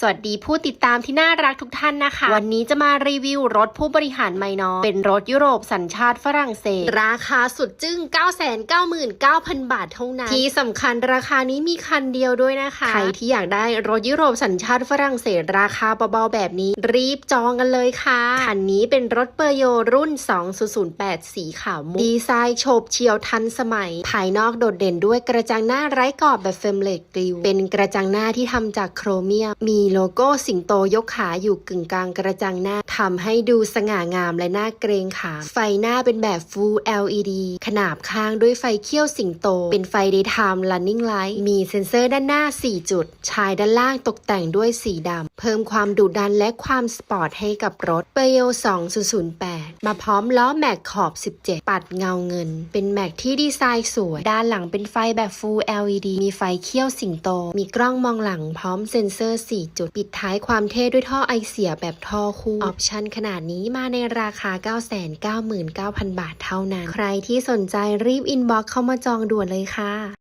สวัสดีผู้ติดตามที่น่ารักทุกท่านนะคะ วันนี้จะมารีวิวรถผู้บริหารไมน้อยเป็นรถยุโรปสัญชาติฝรั่งเศส ราคาสุดจึ้ง 999,000 บาทเท่านั้น ที่สำคัญราคานี้มีคันเดียวด้วยนะคะ ใครที่อยากได้รถยุโรปสัญชาติฝรั่งเศส ราคาเบาๆแบบนี้ รีบจองกันเลยค่ะ คันนี้เป็นรถเปอร์โยรุ่น 2008 สีขาวมุกดีไซน์โฉบเฉียวทันสมัย ภายนอกโดดเด่นด้วยกระจังหน้าไร้กรอบแบบเฟรมเลตกริวเป็นกระจังหน้าที่ทำจากโครเมียมมีมีโลโก้สิงโตยกขาอยู่กึ่งกลางกระจังหน้าทำให้ดูสง่างามและน่าเกรงขาม ไฟหน้าเป็นแบบ Full LED ขนาบข้างด้วยไฟเขี้ยวสิงโต เป็นไฟ Daytime Running Light มีเซ็นเซอร์ด้านหน้า 4 จุด ชายด้านล่างตกแต่งด้วยสีดำ เพิ่มความดุดันและความสปอร์ตให้กับรถเปโย2008 มาพร้อมล้อแม็กขอบ 17 ปัดเงาเงิน เป็นแม็กที่ดีไซน์สวย ด้านหลังเป็นไฟแบบ Full LED มีไฟเขี้ยวสิงโต มีกล้องมองหลังพร้อมเซ็นเซอร์ 4 จุด ปิดท้ายความเท่ด้วยท่อไอเสียแบบท่อคู่ ออปชั่นขนาดนี้มาในราคา 999,000 บาทเท่านั้น ใครที่สนใจรีบอินบ็อกเข้ามาจองด่วนเลยค่ะ